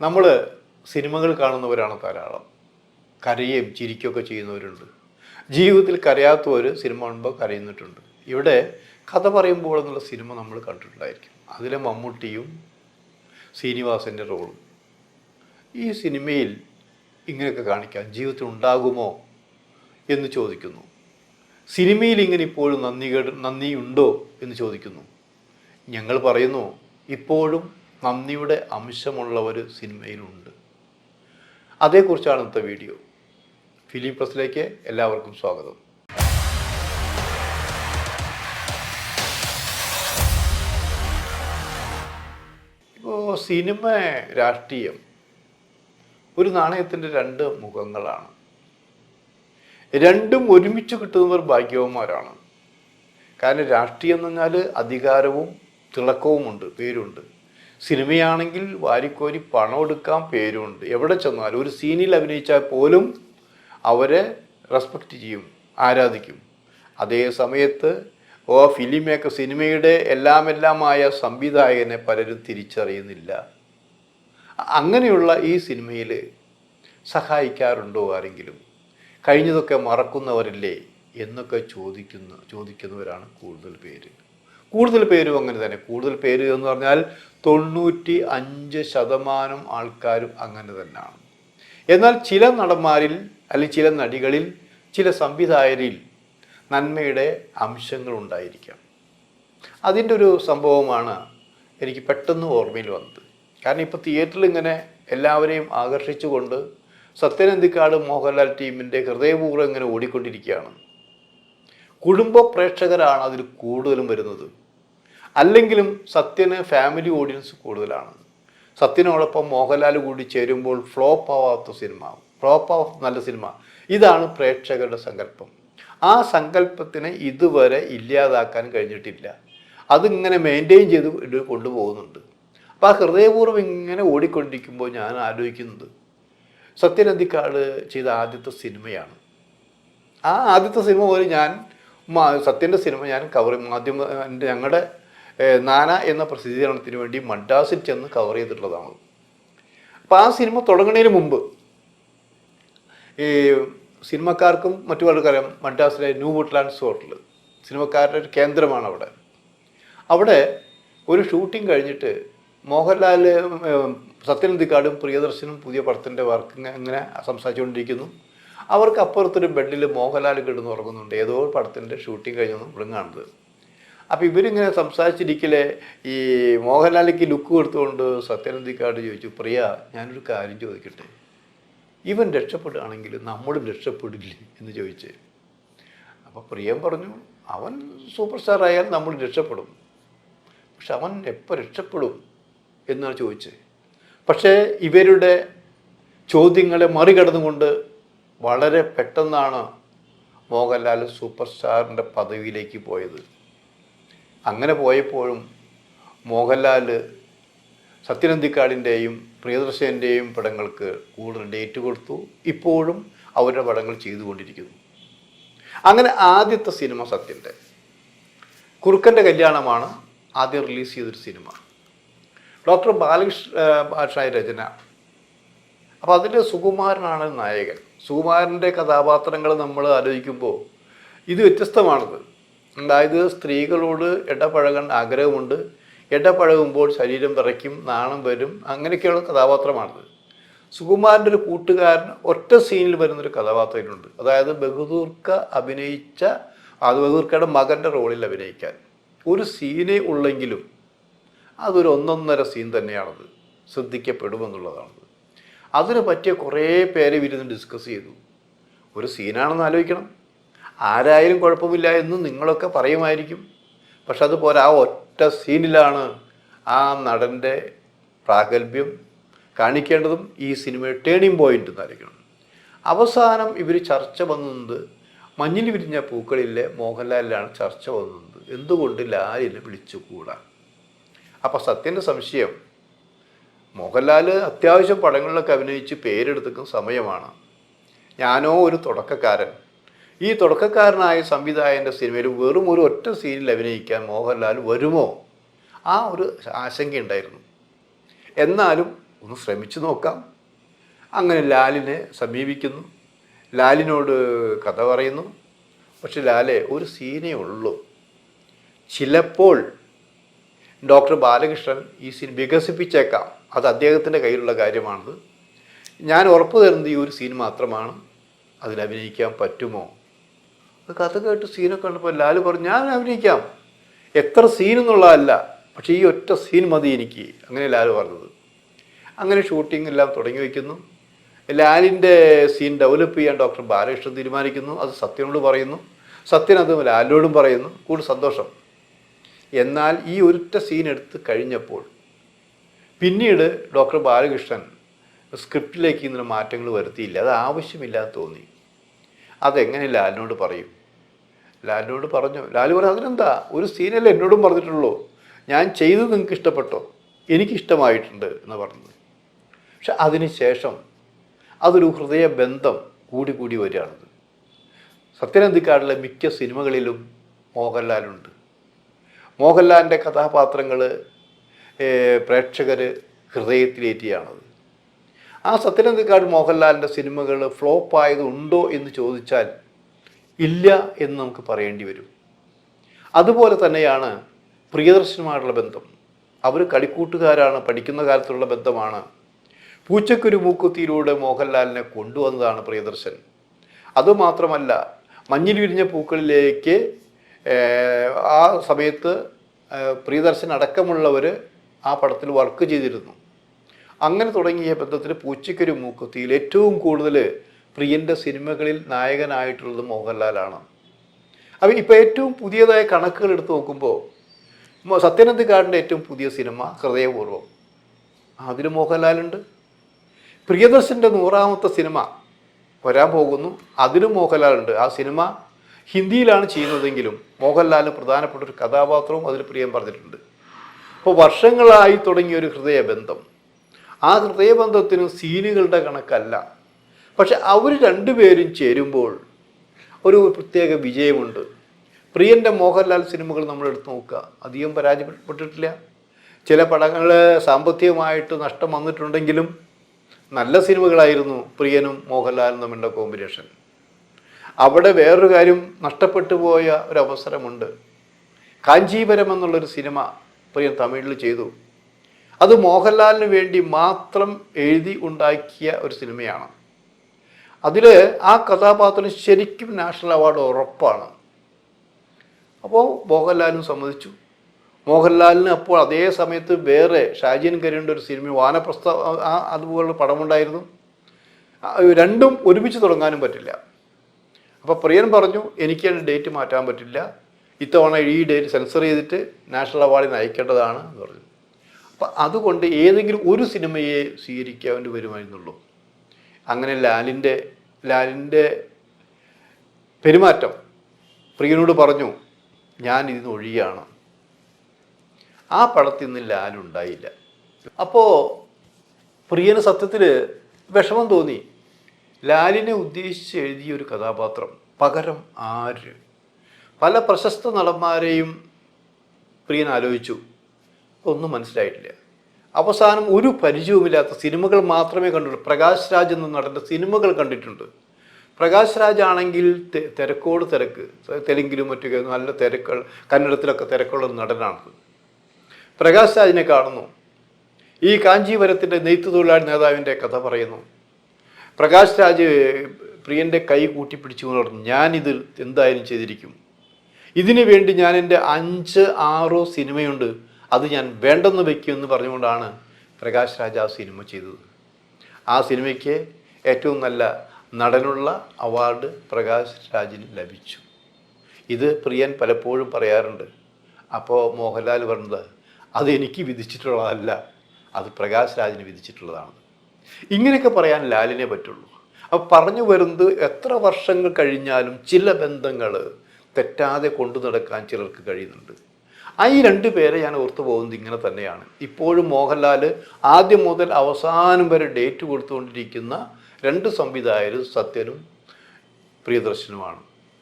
നമ്മൾ സിനിമകൾ കാണുന്നവരാണ് ധാരാളം. കരയുകയും ചിരിക്കുകയൊക്കെ ചെയ്യുന്നവരുണ്ട്. ജീവിതത്തിൽ കരയാത്തവർ സിനിമ കാണുമ്പോൾ കരയുന്നിട്ടുണ്ട്. ഇവിടെ കഥ പറയുമ്പോൾ എന്നുള്ള സിനിമ നമ്മൾ കണ്ടിട്ടുണ്ടായിരിക്കും. അതിലെ മമ്മൂട്ടിയും ശ്രീനിവാസന്റെ റോളും. ഈ സിനിമയിൽ ഇങ്ങനെയൊക്കെ കാണിക്കാം. ജീവിതത്തിൽ ഉണ്ടാകുമോ എന്ന് ചോദിക്കുന്നു. സിനിമയിൽ ഇങ്ങനെ ഇപ്പോഴും നന്ദി കേട് നന്ദിയുണ്ടോ എന്ന് ചോദിക്കുന്നു. ഞങ്ങൾ പറയുന്നു ഇപ്പോഴും നന്ദിയുടെ അംശമുള്ള ഒരു സിനിമയിലുണ്ട്. അതേക്കുറിച്ചാണ് ഇന്നത്തെ വീഡിയോ. ഫിലിം പ്രസിലേക്ക് എല്ലാവർക്കും സ്വാഗതം. ഇപ്പോൾ സിനിമ രാഷ്ട്രീയം ഒരു നാണയത്തിന്റെ രണ്ട് മുഖങ്ങളാണ്. രണ്ടും ഒരുമിച്ച് കിട്ടുന്നവർ ഭാഗ്യവന്മാരാണ്. കാരണം രാഷ്ട്രീയം എന്ന് പറഞ്ഞാൽ അധികാരവും തിളക്കവുമുണ്ട് പേരുണ്ട്. സിനിമയാണെങ്കിൽ വാരിക്കോരി പണം എടുക്കാൻ പേരുണ്ട്. എവിടെ ചെന്നാലും ഒരു സീനിൽ അഭിനയിച്ചാൽ പോലും അവരെ റെസ്പെക്റ്റ് ചെയ്യും ആരാധിക്കും. അതേ സമയത്ത് ഓ ഫിലിം മേക്കർ സിനിമയുടെ എല്ലാം എല്ലാമായ സംവിധായകനെ പലരും തിരിച്ചറിയുന്നില്ല. അങ്ങനെയുള്ള ഈ സിനിമയിൽ സഹായിക്കാറുണ്ടോ ആരെങ്കിലും? കഴിഞ്ഞതൊക്കെ മറക്കുന്നവരില്ലേ എന്നൊക്കെ ചോദിക്കുന്ന ചോദിക്കുന്നവരാണ് കൂടുതൽ പേര്. കൂടുതൽ പേരും അങ്ങനെ തന്നെ. കൂടുതൽ പേര് എന്ന് പറഞ്ഞാൽ തൊണ്ണൂറ്റി അഞ്ച് ശതമാനം ആൾക്കാരും അങ്ങനെ തന്നെയാണ്. എന്നാൽ ചില നടന്മാരിൽ അല്ലെങ്കിൽ ചില നടികളിൽ ചില സംവിധായകരിൽ നന്മയുടെ അംശങ്ങൾ ഉണ്ടായിരിക്കാം. അതിന്റെ ഒരു സംഭവമാണ് എനിക്ക് പെട്ടെന്ന് ഓർമ്മയിൽ വന്നത്. കാരണം ഇപ്പോൾ തിയേറ്ററിൽ ഇങ്ങനെ എല്ലാവരെയും ആകർഷിച്ചുകൊണ്ട് സത്യനന്ദിക്കാട് മോഹൻലാൽ ടീമിന്റെ ഹൃദയപൂർവം ഇങ്ങനെ ഓടിക്കൊണ്ടിരിക്കുകയാണ്. കുടുംബ പ്രേക്ഷകരാണ് അതിൽ കൂടുതലും വരുന്നത്. അല്ലെങ്കിലും സത്യന് ഫാമിലി ഓഡിയൻസ് കൂടുതലാണ്. സത്യനോടൊപ്പം മോഹൻലാൽ കൂടി ചേരുമ്പോൾ ഫ്ലോപ്പ് ആവാത്ത സിനിമ ഫ്ലോപ്പ് ആവാത്ത നല്ല സിനിമ ഇതാണ് പ്രേക്ഷകരുടെ സങ്കല്പം. ആ സങ്കല്പത്തിനെ ഇതുവരെ ഇല്ലാതാക്കാൻ കഴിഞ്ഞിട്ടില്ല. അതിങ്ങനെ മെയിന്റെയിൻ ചെയ്ത് കൊണ്ടുപോകുന്നുണ്ട്. അപ്പോൾ ആ ഹൃദയപൂർവം ഇങ്ങനെ ഓടിക്കൊണ്ടിരിക്കുമ്പോൾ ഞാൻ ആലോചിക്കുന്നത് സത്യനന്ദിക്കാട് ചെയ്ത ആദ്യത്തെ സിനിമയാണ് ആ ആദ്യത്തെ സിനിമ പോലെ ഞാൻ സത്യന്റെ സിനിമ ഞാൻ കവർ മാധ്യമ ഞങ്ങളുടെ നാന എന്ന പ്രസിദ്ധീകരണത്തിന് വേണ്ടി മദ്രാസിൽ ചെന്ന് കവർ ചെയ്തിട്ടുള്ളതാണ്. അപ്പം ആ സിനിമ തുടങ്ങുന്നതിന് മുമ്പ് ഈ സിനിമക്കാർക്കും മറ്റു പലർക്കറിയാം മദ്രാസിലെ ന്യൂ വുഡ്ലാൻഡ്സ് ഹോട്ടൽ സിനിമക്കാരുടെ ഒരു കേന്ദ്രമാണ് അവിടെ. അവിടെ ഒരു ഷൂട്ടിംഗ് കഴിഞ്ഞിട്ട് മോഹൻലാൽ സത്യനന്ദിക്കാടും പ്രിയദർശനും പുതിയ പടത്തിന്റെ വർക്ക് അങ്ങനെ സംസാരിച്ചുകൊണ്ടിരിക്കുന്നു. അവർക്ക് അപ്പുറത്തൊരു ബെഡിൽ മോഹൻലാൽ കിടന്ന് ഉറങ്ങുന്നുണ്ട് ഏതോ പടത്തിന്റെ ഷൂട്ടിംഗ് കഴിഞ്ഞൊന്നും ഇവിടെ കാണുന്നത് അപ്പോൾ ഇവരിങ്ങനെ സംസാരിച്ചിരിക്കലേ ഈ മോഹൻലാലിക്ക് ലുക്ക് കൊടുത്തുകൊണ്ട് സത്യനന്ദിക്കാട് ചോദിച്ചു പ്രിയ ഞാനൊരു കാര്യം ചോദിക്കട്ടെ? ഇവൻ രക്ഷപ്പെടുകയാണെങ്കിൽ നമ്മളും രക്ഷപ്പെടില്ലേ? എന്ന് ചോദിച്ച്. അപ്പോൾ പ്രിയം പറഞ്ഞു അവൻ സൂപ്പർ സ്റ്റാർ ആയാൽ നമ്മൾ രക്ഷപ്പെടും. പക്ഷെ അവൻ എപ്പോൾ രക്ഷപ്പെടും? എന്നാണ് ചോദിച്ചത്. പക്ഷേ ഇവരുടെ ചോദ്യങ്ങളെ മറികടന്നുകൊണ്ട് വളരെ പെട്ടെന്നാണ് മോഹൻലാൽ സൂപ്പർ സ്റ്റാറിന്റെ പദവിയിലേക്ക് പോയത്. അങ്ങനെ പോയപ്പോഴും മോഹൻലാൽ സത്യനന്ദിക്കാടിന്റെയും പ്രിയദർശന്റെയും പടങ്ങൾക്ക് കൂടുതൽ ഡേറ്റ് കൊടുത്തു. ഇപ്പോഴും അവരുടെ പടങ്ങൾ ചെയ്തുകൊണ്ടിരിക്കുന്നു. അങ്ങനെ ആദ്യത്തെ സിനിമ സത്യന്റെ. കുറുക്കന്റെ കല്യാണമാണ് ആദ്യം റിലീസ് ചെയ്തൊരു സിനിമ. ഡോക്ടർ ബാലകൃഷ്ണ രചന. അപ്പോൾ അതിൽ സുകുമാരനാണ് നായകൻ. സുകുമാരന്റെ കഥാപാത്രങ്ങൾ നമ്മൾ ആലോചിക്കുമ്പോൾ ഇത് വ്യത്യസ്തമാണത്. അതായത് സ്ത്രീകളോട് ഇടപഴകാൻ ആഗ്രഹമുണ്ട്. ഇടപഴകുമ്പോൾ ശരീരം വിറയ്ക്കും നാണം വരും അങ്ങനെയൊക്കെയുള്ള കഥാപാത്രമാണത്. സുകുമാരന്റെ ഒരു കൂട്ടുകാരൻ ഒറ്റ സീനിൽ വരുന്നൊരു കഥാപാത്രത്തിനുണ്ട് അതായത് ബഹദൂർക്ക അഭിനയിച്ച അത് ബഹദൂർക്കയുടെ മകന്റെ റോളിൽ അഭിനയിക്കാൻ. ഒരു സീനേ ഉള്ളെങ്കിലും അതൊരു ഒന്നൊന്നര സീൻ തന്നെയാണത്. ശ്രദ്ധിക്കപ്പെടുമെന്നുള്ളതാണത്. അതിന് പറ്റിയ കുറേ പേര് ഇരുന്ന് ഡിസ്കസ് ചെയ്തു. ഒരു സീനാണെന്ന് ആലോചിക്കണം. ആരായാലും കുഴപ്പമില്ല എന്ന് നിങ്ങളൊക്കെ പറയുമായിരിക്കും. പക്ഷെ അതുപോലെ ആ ഒറ്റ സീനിലാണ് ആ നടന്റെ പ്രാഗൽഭ്യം കാണിക്കേണ്ടതും ഈ സിനിമയുടെ ടേണിംഗ് പോയിന്റ് എന്നായിരിക്കണം അവസാനം ഇവർ ചർച്ച വന്നത് മഞ്ഞിൽ വിരിഞ്ഞ പൂക്കളിലെ മോഹൻലാലിലാണ് ചർച്ച വന്നത്. എന്തുകൊണ്ട് ലാലിനെ വിളിച്ചുകൂടാ? അപ്പോൾ സത്യന്റെ സംശയം മോഹൻലാൽ അത്യാവശ്യം പടങ്ങളിലൊക്കെ അഭിനയിച്ച് പേരെടുത്തിക്കുന്ന സമയമാണ്. ഞാനോ ഒരു തുടക്കക്കാരൻ ഈ തുടക്കക്കാരനായ സംവിധായകന്റെ സിനിമയിൽ വെറും ഒരു ഒറ്റ സീനിൽ അഭിനയിക്കാൻ മോഹൻലാൽ വരുമോ? ആ ഒരു ആശങ്കയുണ്ടായിരുന്നു എന്നാലും ഒന്ന് ശ്രമിച്ചു നോക്കാം. അങ്ങനെ ലാലിനെ സമീപിക്കുന്നു. ലാലിനോട് കഥ പറയുന്നു. പക്ഷെ ലാലെ ഒരു സീനേ ഉള്ളൂ. ചിലപ്പോൾ ഡോക്ടർ ബാലകൃഷ്ണൻ ഈ സീൻ വികസിപ്പിച്ചേക്കാം. അത് അദ്ദേഹത്തിന്റെ കയ്യിലുള്ള കാര്യമാണത്. ഞാൻ ഉറപ്പ് തരുന്നത് ഈ ഒരു സീൻ മാത്രമാണ്. അതിൽ അഭിനയിക്കാൻ പറ്റുമോ? കഥ കേട്ട് സീനൊക്കെ കണ്ടപ്പോൾ ലാൽ പറഞ്ഞു ഞാൻ അഭിനയിക്കാം. എത്ര സീൻ എന്നുള്ളതല്ല പക്ഷേ ഈ ഒറ്റ സീൻ മതി എനിക്ക് അങ്ങനെ ലാൽ പറഞ്ഞത്. അങ്ങനെ ഷൂട്ടിംഗ് എല്ലാം തുടങ്ങി വയ്ക്കുന്നു ലാലിന്റെ സീൻ ഡെവലപ്പ് ചെയ്യാൻ ഡോക്ടർ ബാലകൃഷ്ണൻ തീരുമാനിക്കുന്നു. അത് സത്യനോട് പറയുന്നു. സത്യൻ അത് ലാലിനോടും പറയുന്നു. കൂടുതൽ സന്തോഷം. എന്നാൽ ഈ ഒരൊറ്റ സീൻ എടുത്ത് കഴിഞ്ഞപ്പോൾ പിന്നീട് ഡോക്ടർ ബാലകൃഷ്ണൻ സ്ക്രിപ്റ്റിലേക്ക് ഇങ്ങനെ മാറ്റങ്ങൾ വരുത്തിയില്ല. അത് ആവശ്യമില്ലാതെ തോന്നി. അതെങ്ങനെ ലാലിനോട് പറയും? ലാലിനോട് പറഞ്ഞു. ലാലു പറഞ്ഞു അതിനെന്താ? ഒരു സീനല്ലേ എന്നോടും പറഞ്ഞിട്ടുള്ളൂ. ഞാൻ ചെയ്തത് നിങ്ങൾക്ക് ഇഷ്ടപ്പെട്ടോ? എനിക്കിഷ്ടമായിട്ടുണ്ട് എന്ന് പറഞ്ഞത്. പക്ഷെ അതിന് ശേഷം അതൊരു ഹൃദയബന്ധം കൂടി കൂടി വരികയാണത്. സത്യനന്ദിക്കാടിലെ മിക്ക സിനിമകളിലും മോഹൻലാലുണ്ട്. മോഹൻലാലിന്റെ കഥാപാത്രങ്ങൾ പ്രേക്ഷകർ ഹൃദയത്തിലേറ്റിയാണത്. ആ സത്യനന്ദിക്കാട് മോഹൻലാലിന്റെ സിനിമകൾ ഫ്ലോപ്പായത് ഉണ്ടോ എന്ന് ചോദിച്ചാൽ ഇല്ല എന്ന് നമുക്ക് പറയേണ്ടി വരും. അതുപോലെ തന്നെയാണ് പ്രിയദർശനുമായിട്ടുള്ള ബന്ധം. അവർ കളിക്കൂട്ടുകാരാണ് പഠിക്കുന്ന കാലത്തുള്ള ബന്ധമാണ്. പൂച്ചക്കൊരു മൂക്കുത്തിയിലൂടെ മോഹൻലാലിനെ കൊണ്ടുവന്നതാണ് പ്രിയദർശൻ. അതുമാത്രമല്ല മഞ്ഞിൽ വിരിഞ്ഞ പൂക്കളിലേക്ക് ആ സമയത്ത് പ്രിയദർശൻ അടക്കമുള്ളവർ ആ പടത്തിൽ വർക്ക് ചെയ്തിരുന്നു. അങ്ങനെ തുടങ്ങിയ ബന്ധത്തിൽ പൂച്ചയ്ക്കൊരു മൂക്കുത്തിയിൽ ഏറ്റവും കൂടുതൽ പ്രിയന്റെ സിനിമകളിൽ നായകനായിട്ടുള്ളത് മോഹൻലാലാണ്. അപ്പം ഇപ്പോൾ ഏറ്റവും പുതിയതായ കണക്കുകൾ എടുത്ത് നോക്കുമ്പോൾ സത്യനന്ദിക്കാടിന്റെ ഏറ്റവും പുതിയ സിനിമ ഹൃദയപൂർവം. അതിൽ മോഹൻലാലുണ്ട്. പ്രിയദർശന്റെ നൂറാമത്തെ സിനിമ വരാൻ പോകുന്നു. അതിലും മോഹൻലാലുണ്ട്. ആ സിനിമ ഹിന്ദിയിലാണ് ചെയ്യുന്നതെങ്കിലും മോഹൻലാലിന് പ്രധാനപ്പെട്ട ഒരു കഥാപാത്രവും അതിൽ പ്രിയം പറഞ്ഞിട്ടുണ്ട്. അപ്പോൾ വർഷങ്ങളായി തുടങ്ങിയ ഒരു ഹൃദയബന്ധം. ആ ഹൃദയബന്ധത്തിന് സീനുകളുടെ കണക്കല്ല. പക്ഷെ അവർ രണ്ടുപേരും ചേരുമ്പോൾ ഒരു പ്രത്യേക വിജയമുണ്ട്. പ്രിയന്റെ മോഹൻലാൽ സിനിമകൾ നമ്മൾ എടുത്ത് നോക്കുക. അധികം പരാജയപ്പെട്ടിട്ടില്ല. ചില പടങ്ങൾ സാമ്പത്തികമായിട്ട് നഷ്ടം വന്നിട്ടുണ്ടെങ്കിലും നല്ല സിനിമകളായിരുന്നു പ്രിയനും മോഹൻലാലും തമ്മിലുള്ള കോമ്പിനേഷൻ. അവിടെ വേറൊരു കാര്യം നഷ്ടപ്പെട്ടു പോയ ഒരു അവസരമുണ്ട്. കാഞ്ചീപുരം എന്നുള്ളൊരു സിനിമ പ്രിയൻ തമിഴിൽ ചെയ്തു. അത് മോഹൻലാലിന് വേണ്ടി മാത്രം എഴുതി ഉണ്ടാക്കിയ ഒരു സിനിമയാണ്. അതിൽ ആ കഥാപാത്രം ശരിക്കും നാഷണൽ അവാർഡ് ഉറപ്പാണ്. അപ്പോൾ മോഹൻലാലും സമ്മതിച്ചു. മോഹൻലാലിന് അപ്പോൾ അതേ സമയത്ത് വേറെ ഷാജിയൻ കരിയുടെ ഒരു സിനിമ വാനപ്രസ്ഥ അതുപോലുള്ള പടമുണ്ടായിരുന്നു. രണ്ടും ഒരുമിച്ച് തുടങ്ങാനും പറ്റില്ല. അപ്പോൾ പ്രിയൻ പറഞ്ഞു എനിക്ക് ഡേറ്റ് മാറ്റാൻ പറ്റില്ല. ഇത്തവണ ഈ ഡേറ്റ് സെൻസർ ചെയ്തിട്ട് നാഷണൽ അവാർഡിന് അയക്കേണ്ടതാണ് എന്ന് പറഞ്ഞു. അപ്പം അതുകൊണ്ട് ഏതെങ്കിലും ഒരു സിനിമയെ സ്വീകരിക്കാവേണ്ടി വരുമായിരുന്നുള്ളൂ. അങ്ങനെ ലാലിന്റെ ലാലിന്റെ പെരുമാറ്റം പ്രിയനോട് പറഞ്ഞു ഞാൻ ഇതിന് ഒഴിയാണ് ആ പടത്തിൽ നിന്ന് ലാലുണ്ടായില്ല അപ്പോൾ പ്രിയന് സത്യത്തിൽ വിഷമം തോന്നി. ലാലിനെ ഉദ്ദേശിച്ച് എഴുതിയ ഒരു കഥാപാത്രം പകരം ആര്? പല പ്രശസ്ത നടന്മാരെയും പ്രിയൻ ആലോചിച്ചു. ഒന്നും മനസ്സിലായിട്ടില്ല. അവസാനം ഒരു പരിചയവുമില്ലാത്ത സിനിമകൾ മാത്രമേ കണ്ടുള്ളൂ. പ്രകാശ് രാജ് എന്ന നടന്റെ സിനിമകൾ കണ്ടിട്ടുണ്ട്. പ്രകാശ് രാജ് ആണെങ്കിൽ തിരക്കോട് തിരക്ക്. തെലുങ്കിലും മറ്റൊക്കെ നല്ല തിരക്കൾ കന്നഡത്തിലൊക്കെ തിരക്കുള്ള നടനാണ് പ്രകാശ് രാജിനെ കാണുന്നു. ഈ കാഞ്ചീപുരത്തിന്റെ നെയ്ത്ത് തൊഴിലാളി നേതാവിന്റെ കഥ പറയുന്നു. പ്രകാശ് രാജ് പ്രിയന്റെ കൈ കൂട്ടിപ്പിടിച്ചു പറഞ്ഞു. ഞാനിത് എന്തായാലും ചെയ്തിരിക്കും. ഇതിനു വേണ്ടി ഞാൻ എന്റെ അഞ്ച് ആറോ സിനിമയുണ്ട്. അത് ഞാൻ വേണ്ടെന്ന് വെക്കുമെന്ന് പറഞ്ഞുകൊണ്ടാണ് പ്രകാശ് രാജ് ആ സിനിമ ചെയ്തത്. ആ സിനിമയ്ക്ക് ഏറ്റവും നല്ല നടനുള്ള അവാർഡ് പ്രകാശ് രാജിന് ലഭിച്ചു. ഇത് പ്രിയൻ പലപ്പോഴും പറയാറുണ്ട്. അപ്പോൾ മോഹൻലാൽ പറഞ്ഞത് അത് എനിക്ക് വിധിച്ചിട്ടുള്ളതല്ല അത് പ്രകാശ് രാജിന് വിധിച്ചിട്ടുള്ളതാണ്. ഇങ്ങനെയൊക്കെ പറയാൻ ലാലിനെ പറ്റുള്ളൂ. അപ്പോൾ പറഞ്ഞു വരുന്നത് എത്ര വർഷങ്ങൾ കഴിഞ്ഞാലും ചില ബന്ധങ്ങൾ തെറ്റാതെ കൊണ്ടു നടക്കാൻ ചിലർക്ക് കഴിയുന്നുണ്ട്. ആ ഈ രണ്ട് പേരെ ഞാൻ ഓർത്തു പോകുന്നത് ഇങ്ങനെ തന്നെയാണ്. ഇപ്പോഴും മോഹൻലാൽ ആദ്യം മുതൽ അവസാനം വരെ ഡേറ്റ് കൊടുത്തുകൊണ്ടിരിക്കുന്ന രണ്ട് സംവിധായകരും സത്യനും പ്രിയദർശനുമാണ്.